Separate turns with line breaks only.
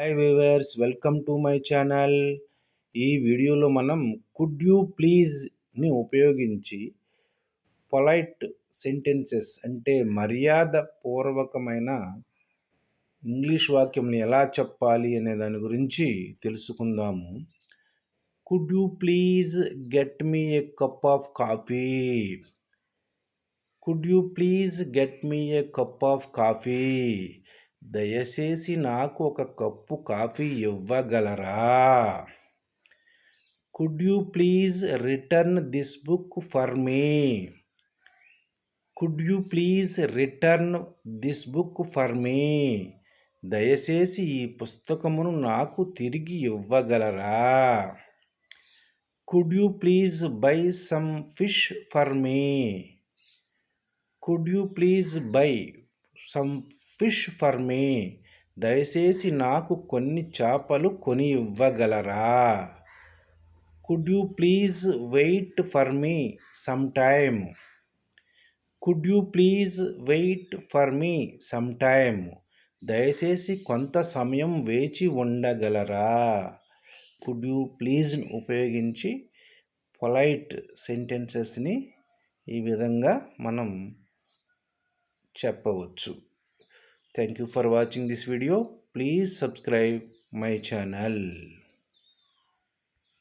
Hi viewers welcome to my channel ఈ వీడియోలో మనం కుడ్ యూ ప్లీజ్ని ఉపయోగించి పొలైట్ సెంటెన్సెస్ అంటే మర్యాద పూర్వకమైన ఇంగ్లీష్ వాక్యంని ఎలా చెప్పాలి అనే దాని గురించి తెలుసుకుందాము. Could you please get me a cup of coffee could you please get me a cup of coffee దయచేసి నాకు ఒక కప్పు కాఫీ ఇవ్వగలరా? Could you please return this book for me could you please return this book for me దయచేసి ఈ పుస్తకమును నాకు తిరిగి ఇవ్వగలరా? Could you please buy some fish for me could you please buy some fish for me దయచేసి నాకు కొన్ని చేపలు కొని ఇవ్వగలరా could you please wait for me some time could you please wait for me some time దయచేసి కొంత సమయం వేచి ఉండగలరా? కుడ్ యూ ప్లీజ్ ఉపయోగించి పొలైట్ సెంటెన్సెస్ని ఈ విధంగా మనం చెప్పవచ్చు. Thank you for watching this video. Please subscribe my channel.